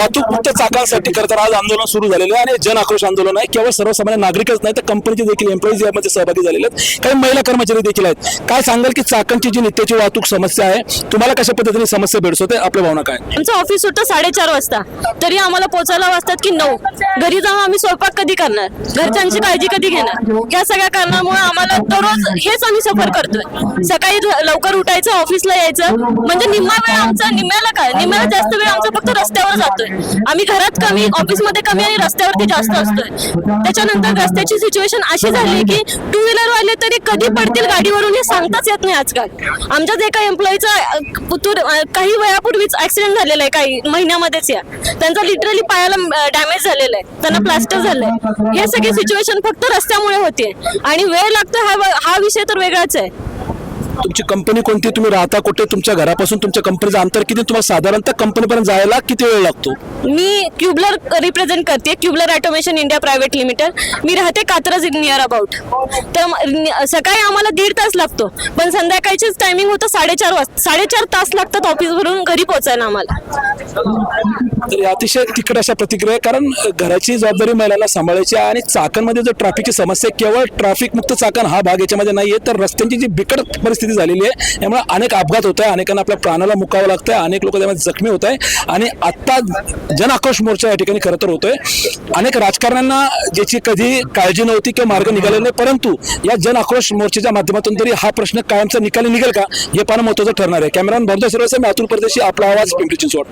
वाहतूक मुक्त चाकांसाठी खरं तर आज आंदोलन सुरू झालेलं आहे आणि जन आक्रोश आंदोलन आहे. केवळ सर्वसामान्य नागरिकच नाही तर कंपनीचे देखील एम्प्लॉईज यामध्ये सहभागी झालेले आहेत. काही महिला कर्मचारी देखील आहेत. काय सांगाल की चाकांची जी नित्याची वाहतूक समस्या आहे तुम्हाला कशा पद्धतीने समस्या भेडसवते? आपल्या भावना काय? आमचं ऑफिस सुटतं साडेचार वाजता. तरी आम्हाला पोचायला वाजतात की नऊ. घरी जाऊन आम्ही स्वयंपाक कधी करणार? घरच्यांची काळजी कधी घेणार? या सगळ्या कारणामुळे आम्हाला दररोज हेच आम्ही सफर करतोय. सकाळी लवकर उठायचं ऑफिसला यायचं. म्हणजे निम्मा वेळ आमचा निम्म्याला काय? निम्म्याला जास्त वेळ आमचा फक्त रस्त्यावर जातोय. आम्ही घरात कमी ऑफिसमध्ये कमी आणि रस्त्यावरती जास्त असतोय. त्याच्यानंतर रस्त्याची सिच्युएशन अशी झाली की टू व्हीलर वाले तरी कधी पडतील गाडीवरून हे सांगताच येत नाही आजकाल. आमच्याच एका एम्प्लॉईचा काही वेळापूर्वीच ऍक्सिडेंट झालेला आहे काही महिन्यामध्येच या. त्यांचा लिटरली पायाला डॅमेज झालेला आहे. त्यांना प्लास्टर झालंय. हे सगळी सिच्युएशन फक्त रस्त्यामुळे होते आणि वेळ लागतो हा हा विषय तर वेगळाच आहे. तुमची कंपनी कोणती तुम्ही राहता कुठे? तुमच्या घरापासून तुमच्या कंपनीचं अंतर किती? तुम्हाला साधारणतः कंपनीपर्यंत जायला किती वेळ लागतो? मी क्युबलर रिप्रेझेंट करते Cubler automation India private limited. मी राहते कात्रज नियर अबाउट तर सकाळी आम्हाला दीड तास लागतो पण संध्याकाळचीच टायमिंग होतं साडेचार वाजता साडेचार तास लागतात ऑफिसवरून घरी पोहोचायला आम्हाला. तर अतिशय तिकट अशा प्रतिक्रिया कारण घराची जबाबदारी महिलांना सांभाळायची आहे आणि चाकणमध्ये जर ट्रॅफिकची समस्या केवळ ट्रॅफिक मुक्त चाकण हा भाग याच्यामध्ये नाही आहे तर रस्त्यांची जी बिकट परिस्थिती झालेली आहे. यामुळे अनेक अपघात होत आहे. अनेकांना आपल्या प्राणाला मुकावं लागतंय. अनेक लोक त्यामध्ये जखमी होत आहे आणि आत्ता जन आक्रोश मोर्चा या ठिकाणी खरं तर होतोय. अनेक राजकारण्यांना ज्याची कधी काळजी नव्हती किंवा मार्ग निघाले नाही परंतु या जन आक्रोश मोर्चाच्या माध्यमातून तरी हा प्रश्न कायमचा निकाली निघेल का? हे पाहणं महत्वाचं ठरणार आहे. कॅमेरामॅन भरतो सर्वसे मी अतुल परदेशी आपला आवाज पिंपरी चिंचवड.